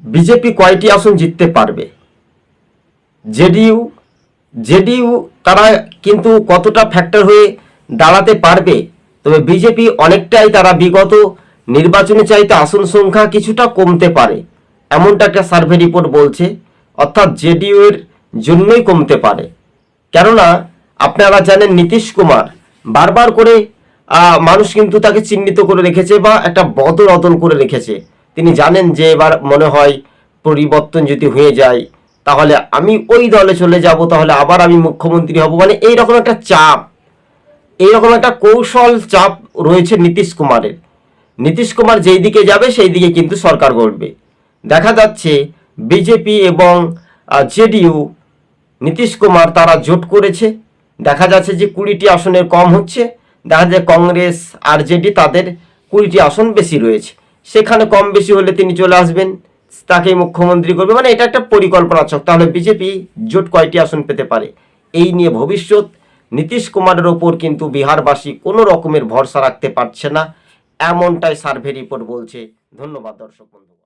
BJP কয়টি আসন জিততে পারবে? জেডিইউ জেডিইউ তারা কিন্তু কতটা ফ্যাক্টর হয়ে দাঁড়াতে পারবে? তবে বিজেপি অনেকটাই তারা বিগত নির্বাচনে চাইতে আসন সংখ্যা কিছুটা কমতে পারে, এমনটা একটা সার্ভে রিপোর্ট বলছে। অর্থাৎ জেডিইউ এর জন্যই কমতে পারে। কেননা, আপনারা জানেন নীতিশ কুমার বারবার করে মানুষ কিন্তু তাকে চিহ্নিত করে রেখেছে বা একটা বদল অদল করে রেখেছে। তিনি জানেন যে এবার মনে হয় পরিবর্তন যদি হয়ে যায়, তাহলে আমি ওই দলে চলে যাব, তাহলে আবার আমি মুখ্যমন্ত্রী হব। মানে এইরকম একটা চাপ, এইরকম একটা কৌশল চাপ রয়েছে নীতিশ কুমারের। নীতিশ কুমার যেই দিকে যাবে, সেই দিকে কিন্তু সরকার গড়বে। দেখা যাচ্ছে বিজেপি এবং জেডিইউ নীতিশ কুমার তারা জোট করেছে। দেখা যাচ্ছে যে কুড়িটি আসনের কম হচ্ছে। দেখা যায় কংগ্রেস আর জেডি তাদের কুড়িটি আসন বেশি রয়েছে। সেখানে কম বেশি হলে তিনি চলে আসবেন, তাকেই মুখ্যমন্ত্রী করবে। মানে এটা একটা পরিকল্পনা চক তাহলে বিজেপি জোট কয়টি আসন পেতে পারে? এই নিয়ে ভবিষ্যৎ নীতিশ কুমারের ওপর কিন্তু বিহারবাসী কোনো রকমের ভরসা রাখতে পারছে না। এমনটাই সার্ভে রিপোর্ট বলছে। ধন্যবাদ দর্শক বন্ধু।